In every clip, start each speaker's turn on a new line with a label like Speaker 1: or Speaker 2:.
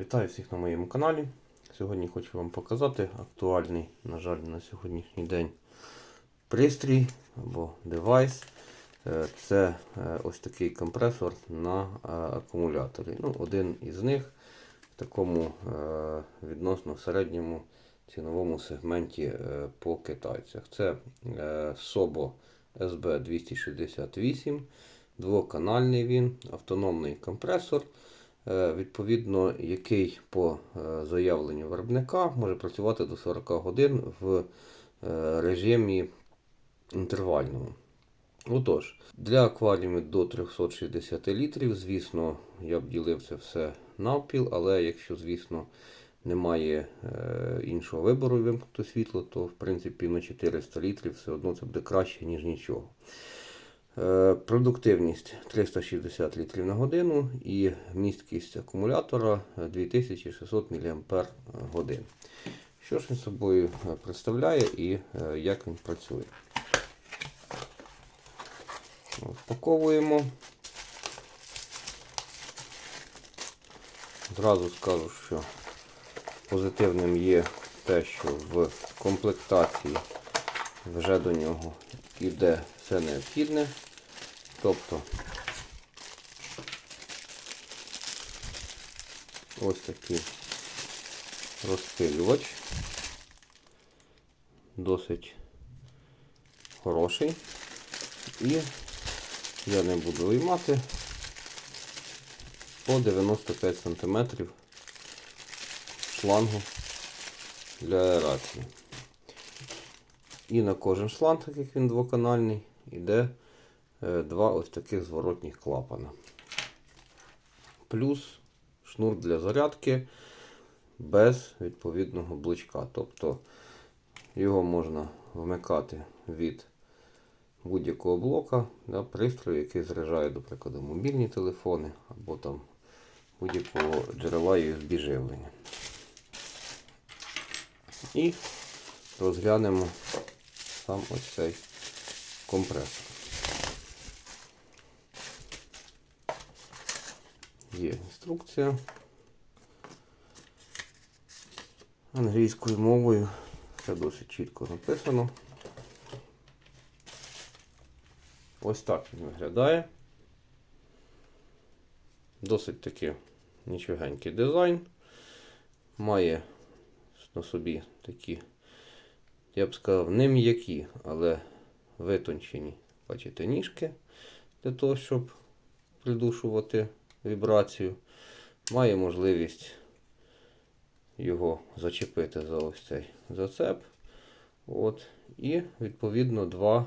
Speaker 1: Вітаю всіх на моєму каналі. Сьогодні хочу вам показати актуальний, на жаль, на сьогоднішній день пристрій або девайс. Е, Це е, ось такий компресор на е, акумуляторі. Ну, один із них в такому відносно середньому ціновому сегменті по китайцях. Це Sobo SB268, двоканальний він, автономний компресор. Е, Відповідно, який по е, заявленню виробника може працювати до 40 годин в е, режимі інтервальному. Отож, для акваріумів до 360 літрів, звісно, я б ділив це все навпіл, але якщо, звісно, немає іншого вибору вимкнути світло, то в принципі на 400 літрів все одно це буде краще, ніж нічого. Е, Продуктивність 360 літрів на годину і місткість акумулятора 2600 мАч. Що ж він собою е, представляє і е, як він працює? Впаковуємо. Зразу скажу, що позитивним є те, що в комплектації вже до нього йде все необхідне. Тобто ось такий розпилювач. Досить хороший. І я не буду виймати по 95 см шлангу для аерації. І на кожен шланг, так як він двоканальний, йде е, два ось таких зворотніх клапана. Плюс шнур для зарядки без відповідного блочка. Тобто його можна вмикати від будь-якого блока, да, пристрою, який заряджає, до прикладу, мобільні телефони або там будь-якого джерела USB живлення. І розглянемо сам ось цей компресор. Є інструкція англійською мовою. Все досить чітко написано. Ось так він виглядає. Досить таки нічогенький дизайн. Має на собі такі, я б сказав, не м'які, але витончені, бачите, ніжки для того, щоб придушувати вібрацію. Має можливість його зачепити за ось цей зацеп. От. І відповідно два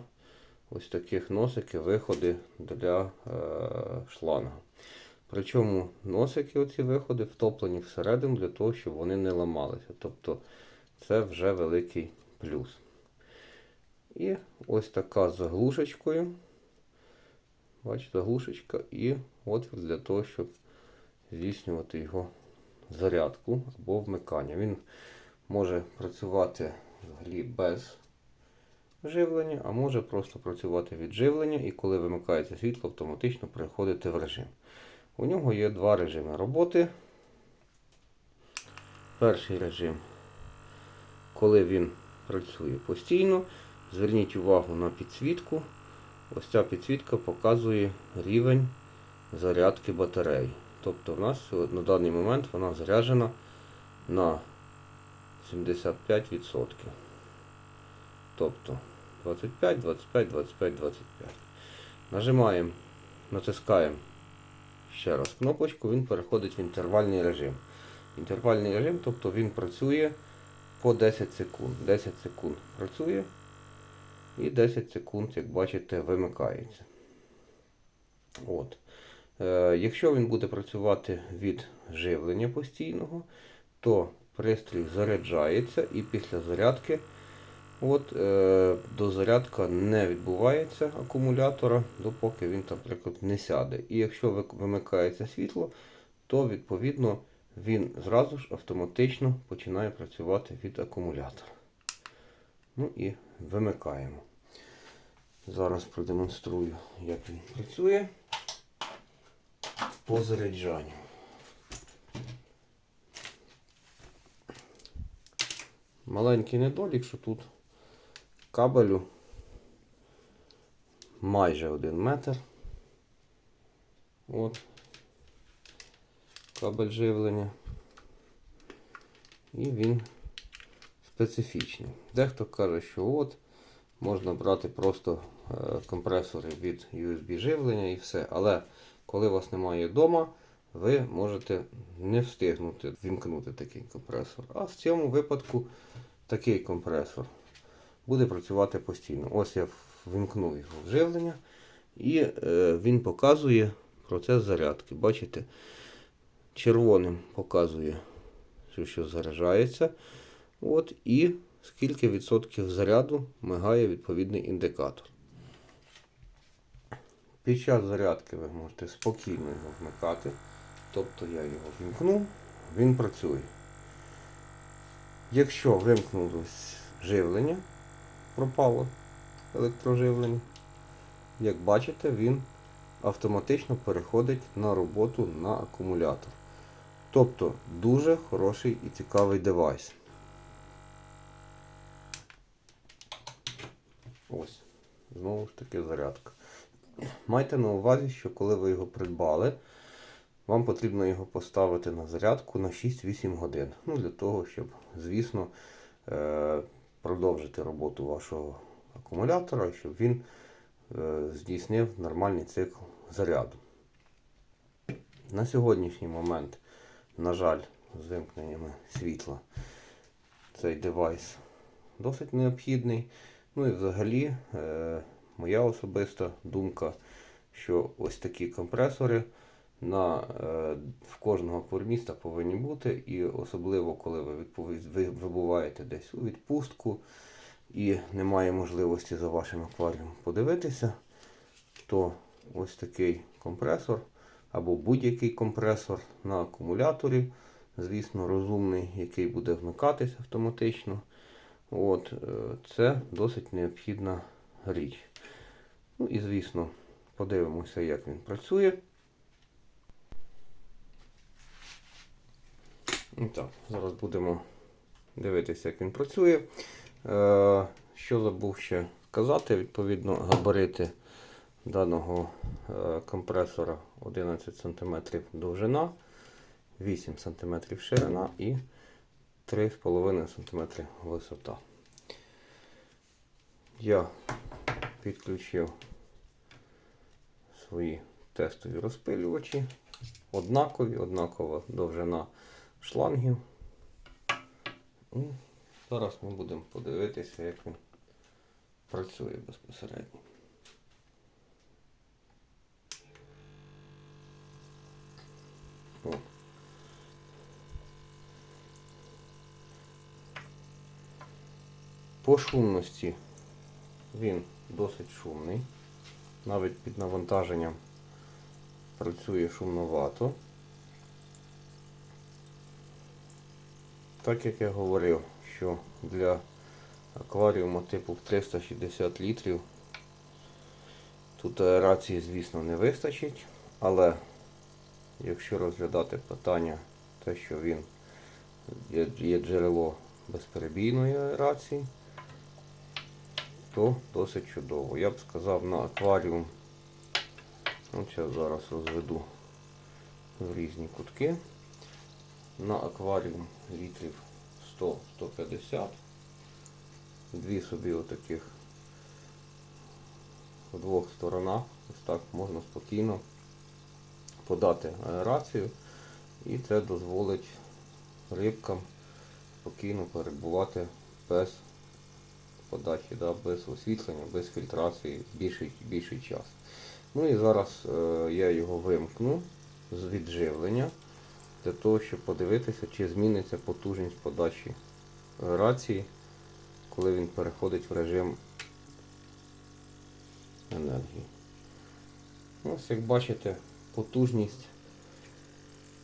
Speaker 1: ось таких носики, виходи для е, шланга. Причому носики, оці виходи втоплені всередину для того, щоб вони не ламалися. Тобто це вже великий плюс. І ось така заглушечкою. Бачите, заглушечка і отвір для того, щоб здійснювати його зарядку або вмикання. Він може працювати взагалі без живлення, а може просто працювати від живлення, і коли вимикається світло, автоматично переходити в режим. У нього є два режими роботи. Перший режим, коли він працює постійно, зверніть увагу на підсвітку. Ось ця підсвітка показує рівень зарядки батареї. Тобто в нас на даний момент вона заряджена на 75%. Тобто 25, 25, 25, 25. Нажимаємо, натискаємо ще раз кнопочку, він переходить в інтервальний режим. Інтервальний режим, тобто він працює по 10 секунд. 10 секунд працює і 10 секунд, як бачите, вимикається. От. Е, якщо він буде працювати від живлення постійного, то пристрій заряджається і після зарядки от, е, дозарядка не відбувається акумулятора, допоки він, наприклад, не сяде. І якщо вимикається світло, то відповідно він зразу ж автоматично починає працювати від акумулятора. Ну і вимикаємо. Зараз продемонструю, як він працює по заряджанню. Маленький недолік, що тут кабелю майже 1 метр. От, кабель живлення. І він специфічний. Дехто каже, що от можна брати просто е, компресори від USB живлення і все. Але коли вас немає вдома, ви можете не встигнути вімкнути такий компресор. А в цьому випадку такий компресор буде працювати постійно. Ось я вімкнув його в живлення і е, він показує процес зарядки. Бачите? Червоним показує, що заряджається. От, і скільки відсотків заряду мигає відповідний індикатор. Під час зарядки ви можете спокійно його вмикати. Тобто я його вімкнув, він працює. Якщо вимкнулось живлення, пропало електроживлення, як бачите, він автоматично переходить на роботу на акумулятор. Тобто дуже хороший і цікавий девайс. Ось, знову ж таки зарядка. Майте на увазі, що коли ви його придбали, вам потрібно його поставити на зарядку на 6-8 годин. Ну, для того, щоб, звісно, е, продовжити роботу вашого акумулятора, щоб він е, здійснив нормальний цикл заряду. На сьогоднішній момент, на жаль, з вимкненнями світла цей девайс досить необхідний. Ну і взагалі, е, моя особиста думка, що ось такі компресори на, е, в кожного акварміста повинні бути. І особливо, коли ви ви вибуваєте десь у відпустку і немає можливості за вашим акваріумом подивитися, то ось такий компресор або будь-який компресор на акумуляторі, звісно, розумний, який буде вмикатись автоматично. От, е, Це досить необхідна річ. Ну і, звісно, подивимося, як він працює. Так, зараз будемо дивитися, як він працює. Е, Що забув ще сказати, відповідно, габарити даного е, компресора 11 см довжина, 8 см ширина і 3,5 см висота. Я підключив свої тестові розпилювачі. Однакові, однакова довжина шлангів. І зараз ми будемо подивитися, як він працює безпосередньо. О. По шумності він досить шумний. Навіть під навантаженням працює шумновато. Так як я говорив, що для акваріуму типу 360 літрів тут аерації, звісно, не вистачить, але якщо розглядати питання, те, що він є, джерело безперебійної аерації, то досить чудово. Я б сказав на акваріум. От я зараз розведу в різні кутки. На акваріум літрів 100-150. Дві собі отаких в двох сторонах. Ось так можна спокійно подати аерацію і це дозволить рибкам спокійно перебувати без подачі, да, без освітлення, без фільтрації більший, більший час. Ну і зараз е, я його вимкну з відживлення для того, щоб подивитися, чи зміниться потужність подачі рації, коли він переходить в режим енергії. Ось як бачите, потужність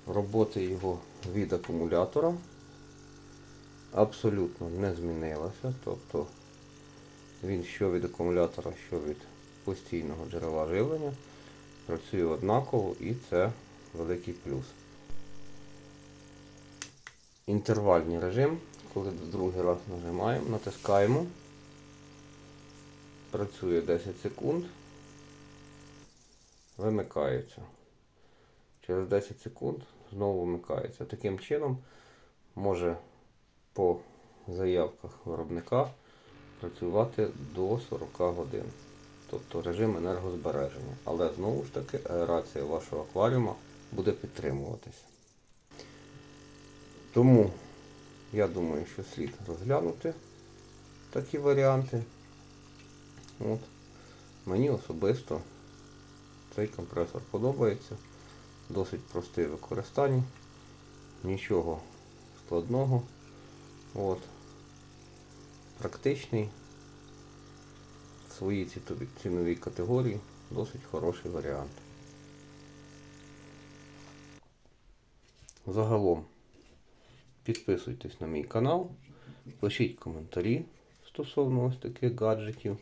Speaker 1: роботи його від акумулятора абсолютно не змінилася. Тобто він що від акумулятора, що від постійного джерела живлення працює однаково і це великий плюс. Інтервальний режим, коли другий раз нажимаємо, натискаємо. Працює 10 секунд. Вимикається. Через 10 секунд знову вмикається. Таким чином може по заявках виробника працювати до 40 годин. Тобто режим енергозбереження. Але знову ж таки аерація вашого акваріума буде підтримуватися. Тому я думаю, що слід розглянути такі варіанти. От. Мені особисто цей компресор подобається. Досить простий в використанні. Нічого складного. От. Практичний. В своїй ціновій- категорії досить хороший варіант. Загалом підписуйтесь на мій канал, пишіть коментарі стосовно ось таких гаджетів,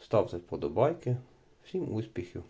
Speaker 1: ставте вподобайки. Всім успіхів!